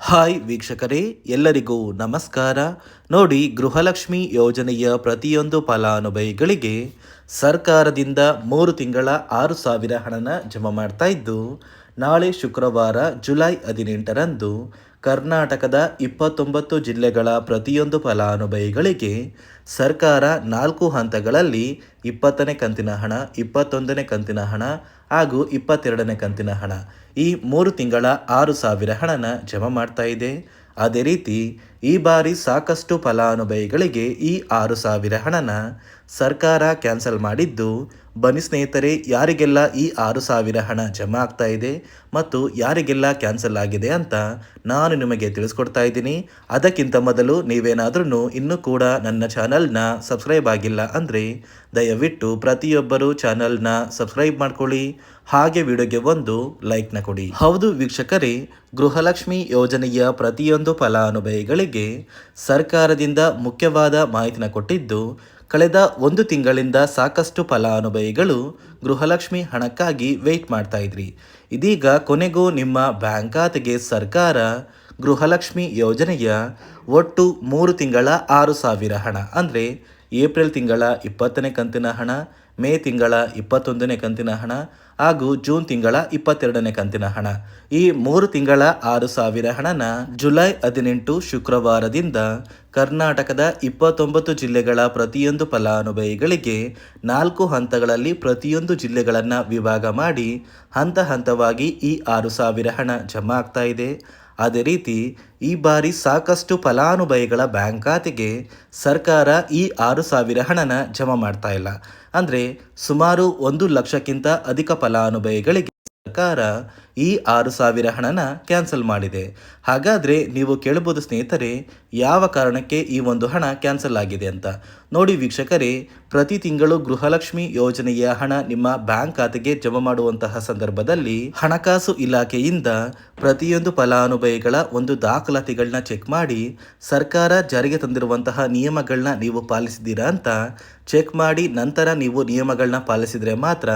Hi ವೀಕ್ಷಕರೇ, ಎಲ್ಲರಿಗೂ ನಮಸ್ಕಾರ. ನೋಡಿ, ಗೃಹಲಕ್ಷ್ಮಿ ಯೋಜನೆಯ ಪ್ರತಿಯೊಂದು ಫಲಾನುಭವಿಗಳಿಗೆ ಸರ್ಕಾರದಿಂದ ಮೂರು ತಿಂಗಳ ಆರು ಸಾವಿರ ಹಣನ ಜಮಾ ಮಾಡ್ತಾ ಇದ್ದು, ನಾಳೆ ಶುಕ್ರವಾರ ಜುಲೈ ಹದಿನೆಂಟರಂದು ಕರ್ನಾಟಕದ ಇಪ್ಪತ್ತೊಂಬತ್ತು ಜಿಲ್ಲೆಗಳ ಪ್ರತಿಯೊಂದು ಫಲಾನುಭವಿಗಳಿಗೆ ಸರ್ಕಾರ ನಾಲ್ಕು ಹಂತಗಳಲ್ಲಿ ಇಪ್ಪತ್ತನೇ ಕಂತಿನ ಹಣ, ಇಪ್ಪತ್ತೊಂದನೇ ಕಂತಿನ ಹಣ ಹಾಗೂ ಇಪ್ಪತ್ತೆರಡನೇ ಕಂತಿನ ಹಣ ಈ ಮೂರು ತಿಂಗಳ ಆರು ಸಾವಿರ ಹಣನ ಜಮಾ ಮಾಡ್ತಾ ಇದೆ. ಅದೇ ರೀತಿ ಈ ಬಾರಿ ಸಾಕಷ್ಟು ಫಲಾನುಭವಿಗಳಿಗೆ ಈ ಆರು ಸಾವಿರ ಹಣನ ಸರ್ಕಾರ ಕ್ಯಾನ್ಸಲ್ ಮಾಡಿದ್ದು, ಬನ್ನಿ ಸ್ನೇಹಿತರೆ, ಯಾರಿಗೆಲ್ಲ ಈ ಆರು ಸಾವಿರ ಹಣ ಜಮಾ ಆಗ್ತಾ ಇದೆ ಮತ್ತು ಯಾರಿಗೆಲ್ಲ ಕ್ಯಾನ್ಸಲ್ ಆಗಿದೆ ಅಂತ ನಾನು ನಿಮಗೆ ತಿಳಿಸ್ಕೊಡ್ತಾ ಇದ್ದೀನಿ. ಅದಕ್ಕಿಂತ ಮೊದಲು ನೀವೇನಾದ್ರೂ ಇನ್ನೂ ಕೂಡ ನನ್ನ ಚಾನಲ್ನ ಸಬ್ಸ್ಕ್ರೈಬ್ ಆಗಿಲ್ಲ ಅಂದರೆ ದಯವಿಟ್ಟು ಪ್ರತಿಯೊಬ್ಬರು ಚಾನಲ್ನ ಸಬ್ಸ್ಕ್ರೈಬ್ ಮಾಡ್ಕೊಳ್ಳಿ. ಹಾಗೆ ವಿಡಿಯೋಗೆ ಒಂದು ಲೈಕ್ನ ಕೊಡಿ. ಹೌದು ವೀಕ್ಷಕರೇ, ಗೃಹಲಕ್ಷ್ಮಿ ಯೋಜನೆಯ ಪ್ರತಿಯೊಂದು ಫಲಾನುಭವಿಗಳಿಗೆ ಸರ್ಕಾರದಿಂದ ಮುಖ್ಯವಾದ ಮಾಹಿತಿನ ಕೊಟ್ಟಿದ್ದು, ಕಳೆದ ಒಂದು ತಿಂಗಳಿಂದ ಸಾಕಷ್ಟು ಫಲಾನುಭವಿಗಳು ಗೃಹಲಕ್ಷ್ಮಿ ಹಣಕ್ಕಾಗಿ ವೆಯ್ಟ್ ಮಾಡ್ತಾ ಇದ್ರಿ. ಇದೀಗ ಕೊನೆಗೂ ನಿಮ್ಮ ಬ್ಯಾಂಕ್ ಖಾತೆಗೆ ಸರ್ಕಾರ ಗೃಹಲಕ್ಷ್ಮಿ ಯೋಜನೆಯ ಒಟ್ಟು ಮೂರು ತಿಂಗಳ ಆರು ಸಾವಿರ ಹಣ, ಅಂದರೆ ಏಪ್ರಿಲ್ ತಿಂಗಳ ಇಪ್ಪತ್ತನೇ ಕಂತಿನ ಹಣ ಮೇ ತಿಂಗಳ ಇಪ್ಪತ್ತೊಂದನೇ ಕಂತಿನ ಹಣ ಹಾಗೂ ಜೂನ್ ತಿಂಗಳ ಇಪ್ಪತ್ತೆರಡನೇ ಕಂತಿನ ಹಣ. ಈ ಮೂರು ತಿಂಗಳ ಆರು ಸಾವಿರ ಹಣನ ಜುಲೈ ಹದಿನೆಂಟು ಶುಕ್ರವಾರದಿಂದ ಕರ್ನಾಟಕದ ಇಪ್ಪತ್ತೊಂಬತ್ತು ಜಿಲ್ಲೆಗಳ ಪ್ರತಿಯೊಂದು ಫಲಾನುಭವಿಗಳಿಗೆ ನಾಲ್ಕು ಹಂತಗಳಲ್ಲಿ ಪ್ರತಿಯೊಂದು ಜಿಲ್ಲೆಗಳನ್ನು ವಿಭಾಗ ಮಾಡಿ ಹಂತ ಹಂತವಾಗಿ ಈ ಆರು ಸಾವಿರ ಹಣ ಜಮಾ ಆಗ್ತಾ ಇದೆ. ಅದೇ ರೀತಿ ಈ ಬಾರಿ ಸಾಕಷ್ಟು ಫಲಾನುಭವಿಗಳ ಬ್ಯಾಂಕ್ ಖಾತೆಗೆ ಸರ್ಕಾರ ಈ ಆರು ಸಾವಿರ ಹಣನ ಜಮಾ ಮಾಡ್ತಾ ಇಲ್ಲ. ಅಂದರೆ ಸುಮಾರು ಒಂದು ಲಕ್ಷಕ್ಕಿಂತ ಅಧಿಕ ಫಲಾನುಭವಿಗಳಿಗೆ ಸರ್ಕಾರ ಈ ಆರು ಸಾವಿರ ಹಣನ ಕ್ಯಾನ್ಸಲ್ ಮಾಡಿದೆ. ಹಾಗಾದರೆ ನೀವು ಕೇಳಬಹುದು ಸ್ನೇಹಿತರೆ, ಯಾವ ಕಾರಣಕ್ಕೆ ಈ ಒಂದು ಹಣ ಕ್ಯಾನ್ಸಲ್ ಆಗಿದೆ ಅಂತ. ನೋಡಿ ವೀಕ್ಷಕರೇ, ಪ್ರತಿ ತಿಂಗಳು ಗೃಹಲಕ್ಷ್ಮಿ ಯೋಜನೆಯ ಹಣ ನಿಮ್ಮ ಬ್ಯಾಂಕ್ ಖಾತೆಗೆ ಜಮಾ ಮಾಡುವಂತಹ ಸಂದರ್ಭದಲ್ಲಿ ಹಣಕಾಸು ಇಲಾಖೆಯಿಂದ ಪ್ರತಿಯೊಂದು ಫಲಾನುಭವಿಗಳ ಒಂದು ದಾಖಲಾತಿಗಳನ್ನ ಚೆಕ್ ಮಾಡಿ, ಸರ್ಕಾರ ಜಾರಿಗೆ ತಂದಿರುವಂತಹ ನಿಯಮಗಳನ್ನ ನೀವು ಪಾಲಿಸಿದ್ದೀರಾ ಅಂತ ಚೆಕ್ ಮಾಡಿ ನಂತರ ನೀವು ನಿಯಮಗಳನ್ನ ಪಾಲಿಸಿದರೆ ಮಾತ್ರ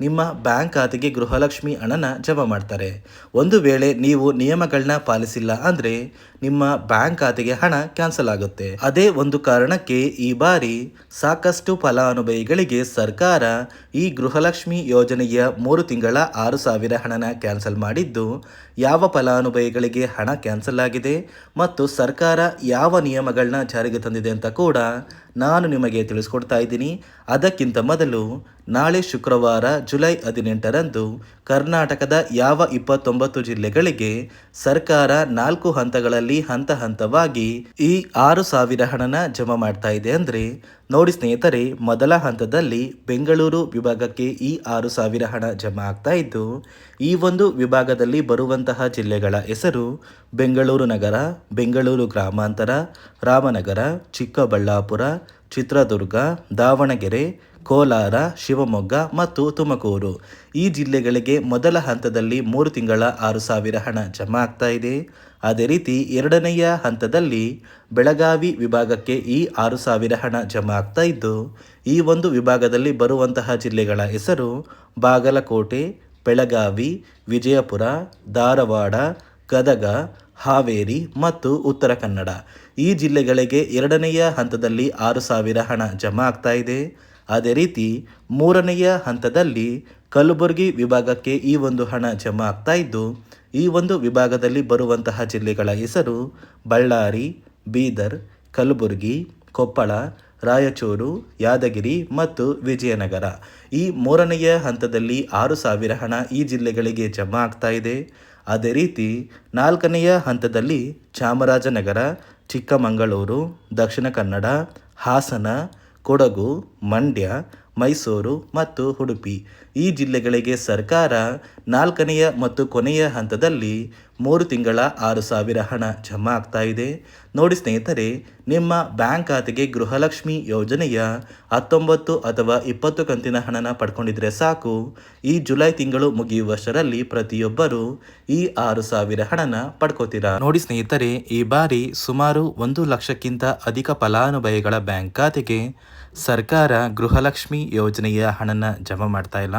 ನಿಮ್ಮ ಬ್ಯಾಂಕ್ ಖಾತೆಗೆ ಗೃಹಲಕ್ಷ್ಮಿ ಹಣನ ಜಮಾ ಮಾಡ್ತಾರೆ. ಒಂದು ವೇಳೆ ನೀವು ನಿಯಮಗಳನ್ನ ಪಾಲಿಸಿಲ್ಲ ಅಂದರೆ ನಿಮ್ಮ ಬ್ಯಾಂಕ್ ಖಾತೆಗೆ ಹಣ ಕ್ಯಾನ್ಸಲ್ ಆಗುತ್ತೆ. ಅದೇ ಒಂದು ಕಾರಣಕ್ಕೆ ಈ ಬಾರಿ ಸಾಕಷ್ಟು ಫಲಾನುಭವಿಗಳಿಗೆ ಸರ್ಕಾರ ಈ ಗೃಹಲಕ್ಷ್ಮಿ ಯೋಜನೆಯ ಮೂರು ತಿಂಗಳ ಆರು ಸಾವಿರ ಹಣನ ಕ್ಯಾನ್ಸಲ್ ಮಾಡಿದ್ದು, ಯಾವ ಫಲಾನುಭವಿಗಳಿಗೆ ಹಣ ಕ್ಯಾನ್ಸಲ್ ಆಗಿದೆ ಮತ್ತು ಸರ್ಕಾರ ಯಾವ ನಿಯಮಗಳನ್ನ ಜಾರಿಗೆ ತಂದಿದೆ ಅಂತ ಕೂಡ ನಾನು ನಿಮಗೆ ತಿಳಿಸ್ಕೊಡ್ತಾ ಇದ್ದೀನಿ. ಅದಕ್ಕಿಂತ ಮೊದಲು ನಾಳೆ ಶುಕ್ರವಾರ ಜುಲೈ ಹದಿನೆಂಟರಂದು ಕರ್ನಾಟಕದ ಯಾವ ಇಪ್ಪತ್ತೊಂಬತ್ತು ಜಿಲ್ಲೆಗಳಿಗೆ ಸರ್ಕಾರ ನಾಲ್ಕು ಹಂತಗಳಲ್ಲಿ ಹಂತ ಹಂತವಾಗಿ ಈ ಆರು ಸಾವಿರ ಹಣನ ಜಮಾ ಮಾಡ್ತಾ ಇದೆ ಅಂದರೆ, ನೋಡಿ ಸ್ನೇಹಿತರೆ, ಮೊದಲ ಹಂತದಲ್ಲಿ ಬೆಂಗಳೂರು ವಿಭಾಗಕ್ಕೆ ಈ ಆರು ಸಾವಿರ ಹಣ ಜಮಾ ಆಗ್ತಾ ಇದ್ದು, ಈ ಒಂದು ವಿಭಾಗದಲ್ಲಿ ಬರುವಂತಹ ಜಿಲ್ಲೆಗಳ ಹೆಸರು ಬೆಂಗಳೂರು ನಗರ, ಬೆಂಗಳೂರು ಗ್ರಾಮಾಂತರ, ರಾಮನಗರ, ಚಿಕ್ಕಬಳ್ಳಾಪುರ ಚಿತ್ರದುರ್ಗ, ದಾವಣಗೆರೆ, ಕೋಲಾರ, ಶಿವಮೊಗ್ಗ ಮತ್ತು ತುಮಕೂರು. ಈ ಜಿಲ್ಲೆಗಳಿಗೆ ಮೊದಲ ಹಂತದಲ್ಲಿ ಮೂರು ತಿಂಗಳ ಆರು ಸಾವಿರ ಹಣ ಜಮಾ ಆಗ್ತಾ ಇದೆ. ಅದೇ ರೀತಿ ಎರಡನೆಯ ಹಂತದಲ್ಲಿ ಬೆಳಗಾವಿ ವಿಭಾಗಕ್ಕೆ ಈ ಆರು ಸಾವಿರ ಹಣ ಜಮಾ ಆಗ್ತಾ ಇದ್ದು, ಈ ಒಂದು ವಿಭಾಗದಲ್ಲಿ ಬರುವಂತಹ ಜಿಲ್ಲೆಗಳ ಹೆಸರು ಬಾಗಲಕೋಟೆ, ಬೆಳಗಾವಿ, ವಿಜಯಪುರ, ಧಾರವಾಡ ಗದಗ, ಹಾವೇರಿ ಮತ್ತು ಉತ್ತರ ಕನ್ನಡ. ಈ ಜಿಲ್ಲೆಗಳಿಗೆ ಎರಡನೆಯ ಹಂತದಲ್ಲಿ ಆರು ಸಾವಿರ ಹಣ ಜಮಾ ಆಗ್ತಾ ಇದೆ. ಅದೇ ರೀತಿ, ಮೂರನೆಯ ಹಂತದಲ್ಲಿ ಕಲಬುರಗಿ ವಿಭಾಗಕ್ಕೆ ಈ ಒಂದು ಹಣ ಜಮಾ ಆಗ್ತಾ ಇದ್ದು, ಈ ಒಂದು ವಿಭಾಗದಲ್ಲಿ ಬರುವಂತಹ ಜಿಲ್ಲೆಗಳ ಹೆಸರು ಬಳ್ಳಾರಿ, ಬೀದರ್, ಕಲಬುರಗಿ, ಕೊಪ್ಪಳ, ರಾಯಚೂರು, ಯಾದಗಿರಿ ಮತ್ತು ವಿಜಯನಗರ. ಈ ಮೂರನೆಯ ಹಂತದಲ್ಲಿ ಆರು ಸಾವಿರ ಹಣ ಈ ಜಿಲ್ಲೆಗಳಿಗೆ ಜಮಾ ಆಗ್ತಾ ಇದೆ. ಅದೇ ರೀತಿ ನಾಲ್ಕನೆಯ ಹಂತದಲ್ಲಿ ಚಾಮರಾಜನಗರ, ಚಿಕ್ಕಮಗಳೂರು, ದಕ್ಷಿಣ ಕನ್ನಡ, ಹಾಸನ, ಕೊಡಗು, ಮಂಡ್ಯ, ಮೈಸೂರು ಮತ್ತು ಉಡುಪಿ. ಈ ಜಿಲ್ಲೆಗಳಿಗೆ ಸರ್ಕಾರ ನಾಲ್ಕನೆಯ ಮತ್ತು ಕೊನೆಯ ಹಂತದಲ್ಲಿ ಮೂರು ತಿಂಗಳ ಆರು ಸಾವಿರ ಹಣ ಜಮಾ ಆಗ್ತಾ ಇದೆ. ನೋಡಿ ಸ್ನೇಹಿತರೆ, ನಿಮ್ಮ ಬ್ಯಾಂಕ್ ಖಾತೆಗೆ ಗೃಹಲಕ್ಷ್ಮಿ ಯೋಜನೆಯ ಹತ್ತೊಂಬತ್ತು ಅಥವಾ ಇಪ್ಪತ್ತು ಕಂತಿನ ಹಣನ ಪಡ್ಕೊಂಡಿದ್ರೆ ಸಾಕು. ಈ ಜುಲೈ ತಿಂಗಳು ಮುಗಿಯುವಷ್ಟರಲ್ಲಿ ಪ್ರತಿಯೊಬ್ಬರು ಈ ಆರು ಸಾವಿರ ಹಣನ ಪಡ್ಕೋತೀರಾ? ನೋಡಿ ಸ್ನೇಹಿತರೆ, ಈ ಬಾರಿ ಸುಮಾರು ಒಂದು ಲಕ್ಷಕ್ಕಿಂತ ಅಧಿಕ ಫಲಾನುಭವಿಗಳ ಬ್ಯಾಂಕ್ ಖಾತೆಗೆ ಸರ್ಕಾರ ಗೃಹಲಕ್ಷ್ಮಿ ಯೋಜನೆಯ ಹಣನ ಜಮಾ ಮಾಡ್ತಾ ಇಲ್ಲ.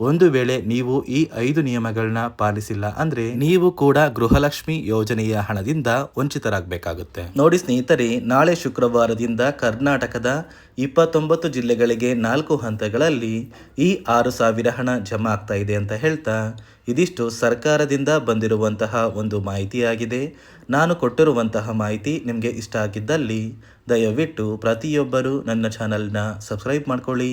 ಒಂದು ವೇಳೆ ನೀವು ಈ ಐದು ನಿಯಮಗಳನ್ನ ಪಾಲಿಸಿಲ್ಲ ಅಂದ್ರೆ ನೀವು ಕೂಡ ಗೃಹಲಕ್ಷ್ಮಿ ಯೋಜನೆಯ ಹಣದಿಂದ ವಂಚಿತರಾಗಬೇಕಾಗುತ್ತೆ. ನೋಡಿ ಸ್ನೇಹಿತರೆ, ನಾಳೆ ಶುಕ್ರವಾರದಿಂದ ಕರ್ನಾಟಕದ ಇಪ್ಪತ್ತೊಂಬತ್ತು ಜಿಲ್ಲೆಗಳಿಗೆ ನಾಲ್ಕು ಹಂತಗಳಲ್ಲಿ ಈ ಆರು ಸಾವಿರ ಹಣ ಜಮಾ ಆಗ್ತಾ ಇದೆ ಅಂತ ಹೇಳ್ತಾ ಇದಿಷ್ಟು ಸರ್ಕಾರದಿಂದ ಬಂದಿರುವಂತಹ ಒಂದು ಮಾಹಿತಿಯಾಗಿದೆ. ನಾನು ಕೊಟ್ಟಿರುವಂತಹ ಮಾಹಿತಿ ನಿಮಗೆ ಇಷ್ಟ ಆಗಿದ್ದಲ್ಲಿ ದಯವಿಟ್ಟು ಪ್ರತಿಯೊಬ್ಬರು ನನ್ನ ಚಾನಲ್ನ ಸಬ್ಸ್ಕ್ರೈಬ್ ಮಾಡ್ಕೊಳ್ಳಿ.